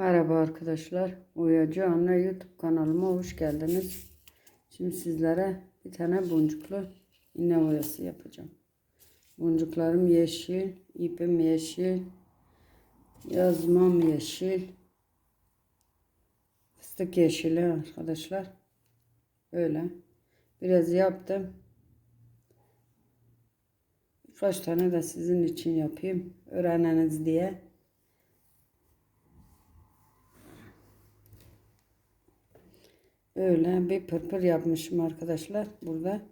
Merhaba arkadaşlar. Oyacı Anne YouTube kanalıma hoş geldiniz. Şimdi sizlere bir tane boncuklu iğne oyası yapacağım. Boncuklarım yeşil, ipim yeşil, yazmam yeşil, fıstık yeşili arkadaşlar. Öyle. Biraz yaptım. Birkaç tane de sizin için yapayım. Öğreneniz diye. Öyle bir pırpır yapmışım arkadaşlar burada.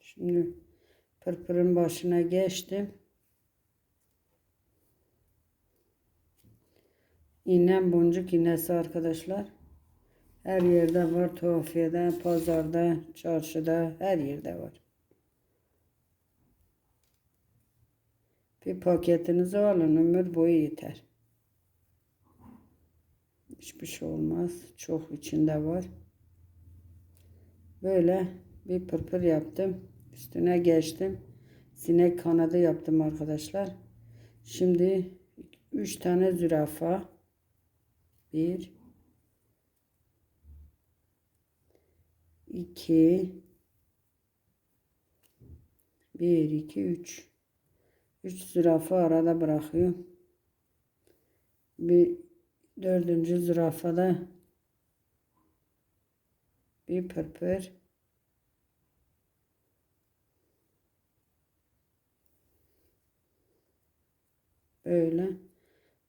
Şimdi pırpırın başına geçtim. İğnem boncuk iğnesi arkadaşlar. Her yerde var. Tuhafiyede, pazarda, çarşıda her yerde var. Bir paketinizi alın ömür boyu yeter. Hiçbir şey olmaz. Çok içinde var. Böyle bir pırpır yaptım. Üstüne geçtim. Sinek kanadı yaptım arkadaşlar. Şimdi 3 tane zürafa. 1 2 1 2 3 3 zürafa arada bırakıyorum. Bir Dördüncü zürafada bir pırpır. Böyle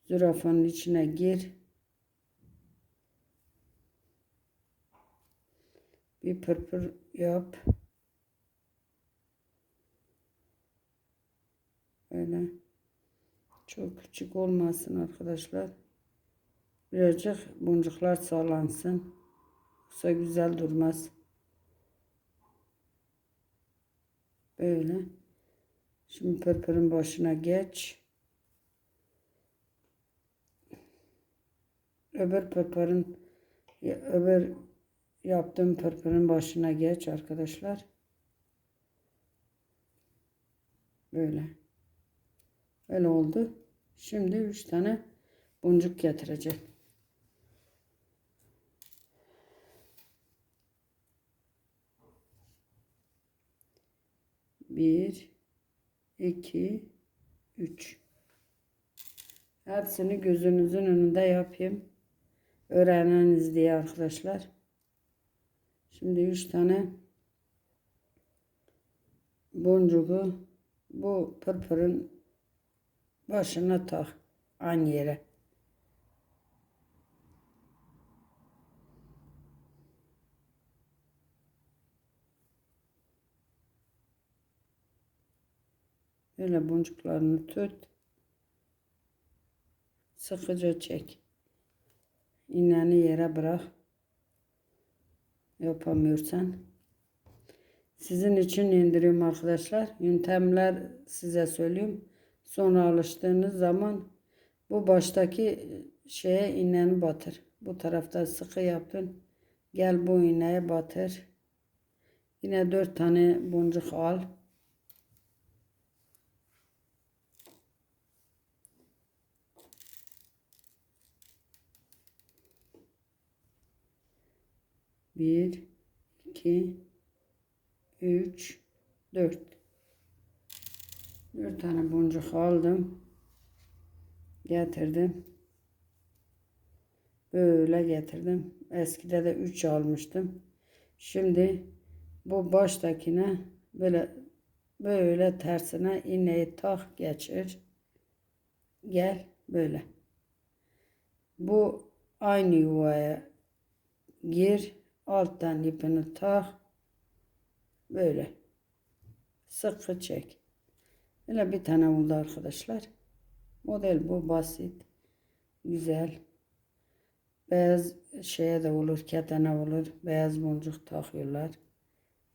zürafanın içine gir. Bir pırpır yap. Böyle. Çok küçük olmasın arkadaşlar Birazcık boncuklar sağlansın. Yoksa güzel durmaz. Böyle. Şimdi pırpırın başına geç. Öbür pırpırın öbür yaptığım pırpırın başına geç arkadaşlar. Böyle. Böyle oldu. Şimdi üç tane boncuk getireceğim. Bir, iki, üç. Hepsini gözünüzün önünde yapayım. Öğreneniz diye arkadaşlar. Şimdi üç tane boncuğu bu pırpırın başına tak. Aynı yere. Böyle boncuklarını tut. Sıkıca çek. İğneni yere bırak. Yapamıyorsan. Sizin için indiriyorum arkadaşlar. Yöntemler size söyleyeyim. Sonra alıştığınız zaman bu baştaki şeye iğneni batır. Bu tarafta sıkı yapın. Gel bu iğneye batır. Yine dört tane boncuk al. Bir, iki, üç, dört. Dört tane boncuk aldım. Getirdim. Böyle getirdim. Eskide de üç almıştım. Şimdi bu baştakine böyle böyle tersine iğneyi tak geçir. Gel böyle. Bu aynı yuvaya gir alttan ipini tak. Böyle. Sıkı çek. Böyle bir tane oldu arkadaşlar. Model bu basit. Güzel. Beyaz şeye de olur ketene olur. Beyaz boncuk takıyorlar.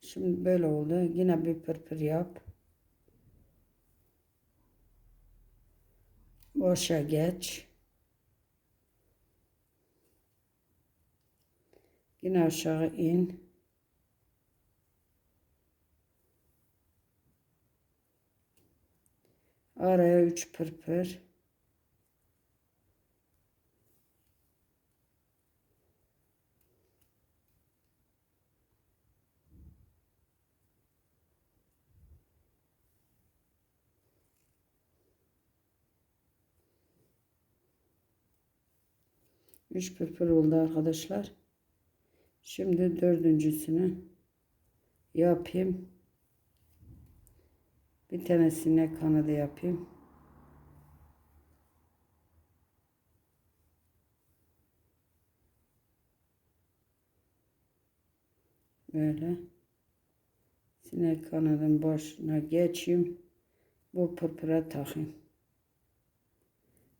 Şimdi böyle oldu. Yine bir pırpır yap. Boşa geç Yine aşağı in. Araya 3 pırpır. Üç pırpır oldu arkadaşlar. Şimdi dördüncüsünü yapayım. Bir tanesine kanadı yapayım. Böyle. Sinek kanadın başına geçeyim. Bu pırpıra takayım.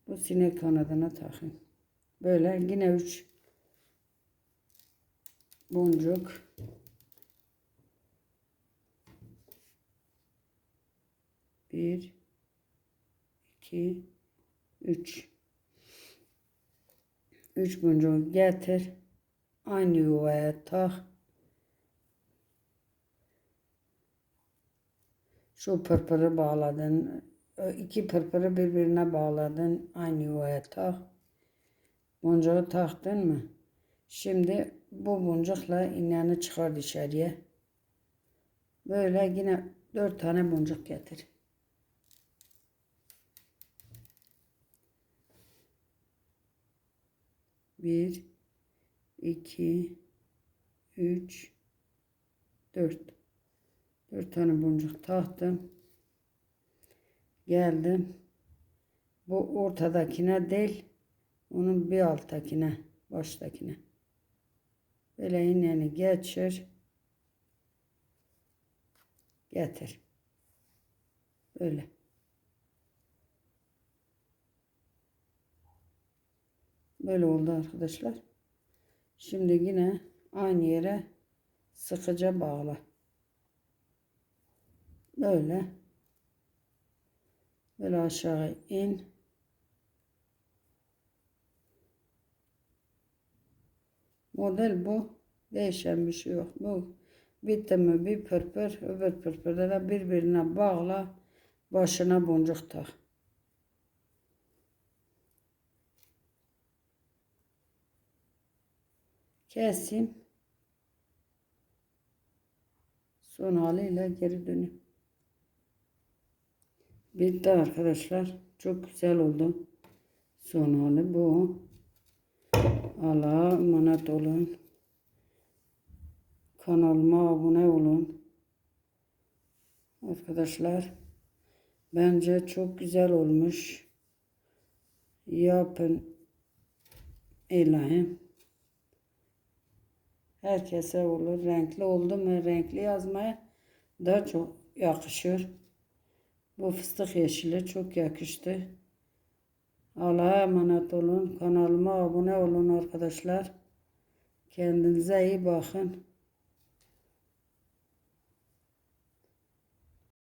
Bu sinek kanadına takayım. Böyle yine üç boncuk. Bir, iki, üç. Üç boncuk getir. Aynı yuvaya tak. Şu pırpırı bağladın. iki pırpırı birbirine bağladın. Aynı yuvaya tak. Boncuğu taktın mı? Şimdi bu boncukla iğneni çıkar dışarıya. Böyle yine dört tane boncuk getir. Bir, iki, üç, dört. Dört tane boncuk taktım. Geldim. Bu ortadakine değil, onun bir alttakine, baştakine. Böyle iğneni geçir. Getir. Böyle. Böyle oldu arkadaşlar. Şimdi yine aynı yere sıkıca bağla. Böyle. Böyle aşağı in. Model bu. Değişen bir şey yok. Bu bitti mi bir pırpır öbür pırpırda da birbirine bağla. Başına boncuk tak. Keseyim. Son haliyle geri döneyim. Bitti arkadaşlar. Çok güzel oldu. Son hali bu. Allah'a emanet olun. Kanalıma abone olun. Arkadaşlar bence çok güzel olmuş. Yapın. İlahim. Herkese olur. Renkli oldu mu renkli yazmaya daha çok yakışır. Bu fıstık yeşili çok yakıştı. Allah'a emanet olun. Kanalıma abone olun arkadaşlar. Kendinize iyi bakın.